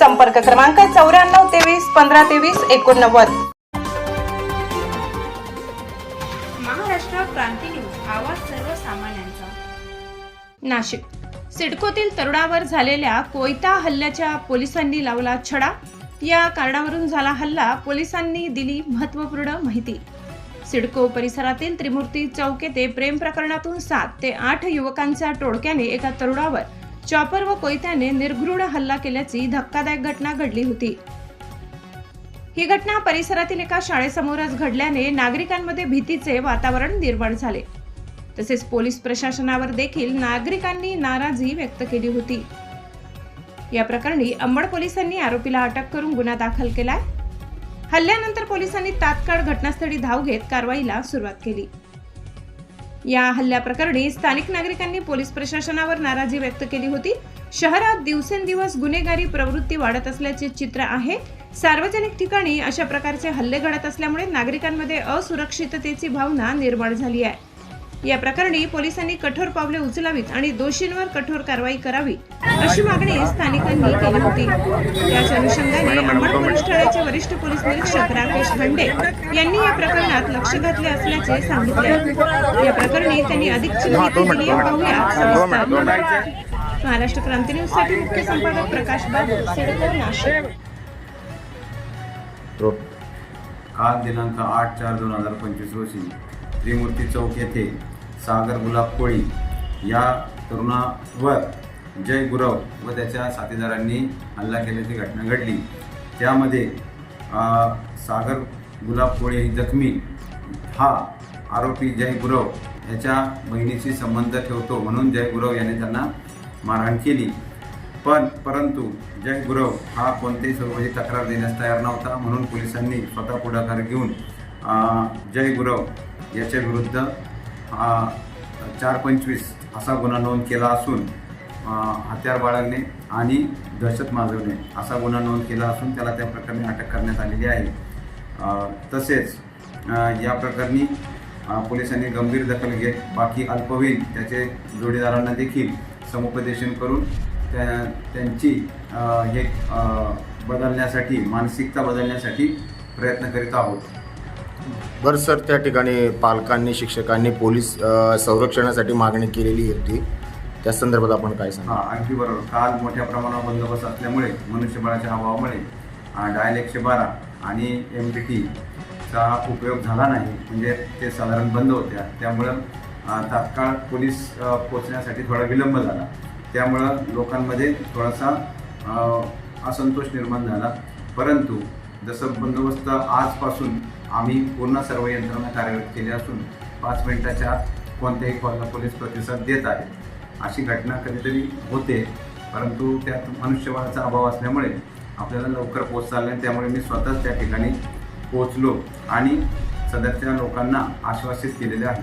संपर्क क्रमांक चौऱ्याण्णव तेवीस पंधरा तेवीस एकोणनव्वद. महाराष्ट्र क्रांती न्यूज आवाज सर्वसामान्यांचा. नाशिक. सिडकोतील तरुणावर झालेल्या कोयता हल्ल्याच्या पोलिसांनी लावला छडा. या कारणावरून झाला हल्ला पोलिसांनी दिली महत्त्वपूर्ण माहिती. सिडको परिसरातील त्रिमूर्ती चौक येथे प्रेम प्रकरणातून सात ते आठ युवकांच्या टोळक्याने एका तरुणावर चॉपर व कोयत्याने निर्घृण हल्ला केल्याची धक्कादायक घटना घडली होती. ही घटना परिसरातील एका शाळेसमोरच घडल्याने नागरिकांमध्ये भीतीचे वातावरण निर्माण झाले. तसेच पोलीस प्रशासनावर देखील नागरिकांनी नाराजी व्यक्त केली होती. या प्रकरणी अंबड पोलिसांनी आरोपीला अटक करून गुन्हा दाखल केलाय. हल्ल्यानंतर पोलिसांनी तात्काळ घटनास्थळी धाव घेत कारवाईला सुरुवात केली. या हल्ल्याप्रकरणी स्थानिक नागरिकांनी पोलीस प्रशासनावर नाराजी व्यक्त केली होती. शहरात दिवसेंदिवस गुन्हेगारी प्रवृत्ती वाढत असल्याचे चित्र आहे. सार्वजनिक ठिकाणी अशा प्रकारचे हल्ले घडत असल्यामुळे नागरिकांमध्ये असुरक्षिततेची भावना निर्माण झाली आहे. या प्रकरणी पोलिसांनी कठोर पावले उचलावीत आणि दोषींवर कठोर कारवाई करावी अशी मागणी स्थानिकांनी केली होती. याच अनुषंगाने अंबड पोलीस ठाण्याचे वरिष्ठ पोलीस निरीक्षक राकेश भंडे यांनी या प्रकरणात लक्ष घातले असल्याचे सांगितले. या प्रकरणी त्यांनी अधिकची माहिती दिली. पाहूया. महाराष्ट्र क्रांती न्यूजसाठी मुख्य संपादक प्रकाश बाबू सिडको नाशिक. काल दिनांक आठ चार दोन हजार पंचवीस रोजी त्रिमूर्ती चौक येथे सागर गुलाब कोळी या तरुणावर जय गुरव व त्याच्या साथीदारांनी हल्ला केल्याची घटना घडली. त्यामध्ये सागर गुलाब कोळी जखमी हा आरोपी जय गुरव याच्या बहिणीशी संबंध ठेवतो म्हणून जय गुरव याने त्यांना मारहाण केली. पण परंतु जय गुरव हा कोणत्याही स्वरूपाची तक्रार देण्यास तयार नव्हता म्हणून पोलिसांनी स्वतः पुढाकार घेऊन जय गुरव याच्या विरुद्ध हा चार पंचवीस असा गुन्हा नोंद केला असून हत्यार बाळगणे आणि दहशत माजवणे असा गुन्हा नोंद केला असून त्याला त्या प्रकरणी अटक करण्यात आलेली आहे. तसेच या प्रकरणी पोलिसांनी गंभीर दखल घेत बाकी अल्पवयीन त्याचे जोडीदारांना देखील समुपदेशन करून त्या त्यांची हे बदलण्यासाठी मानसिकता बदलण्यासाठी प्रयत्न करीत आहोत. बरं सर. त्या ठिकाणी पालकांनी शिक्षकांनी पोलीस अ, संरक्षणासाठी मागणी केलेली होती. त्या संदर्भात आपण काय सांगा? हा अगदी बरोबर. काल मोठ्या प्रमाणावर बंदोबस्त असल्यामुळे मनुष्यबळाच्या अभावामुळे डायल एकशे बारा आणि एम पी टीचा उपयोग झाला नाही. म्हणजे ते साधारण बंद होत्या. त्यामुळं अ, तात्काळ पोलीस अ, पोचण्यासाठी थोडा विलंब झाला. त्यामुळं लोकांमध्ये थोडासा अ, असंतोष निर्माण झाला. परंतु जसं बंदोबस्त आजपासून आम्ही पूर्ण सर्व यंत्रणा कार्यरत केली असून पाच मिनिटाच्या आत कोणत्याही कॉलला पोलीस प्रतिसाद देत आहे अशी घटना कधीतरी होते परंतु त्यात मनुष्यबळाचा अभाव असल्यामुळे आपल्याला लवकर पोचता नाही त्यामुळे मी स्वतःच त्या ठिकाणी पोचलो आणि सदरच्या लोकांना आश्वासित केलेले आहे.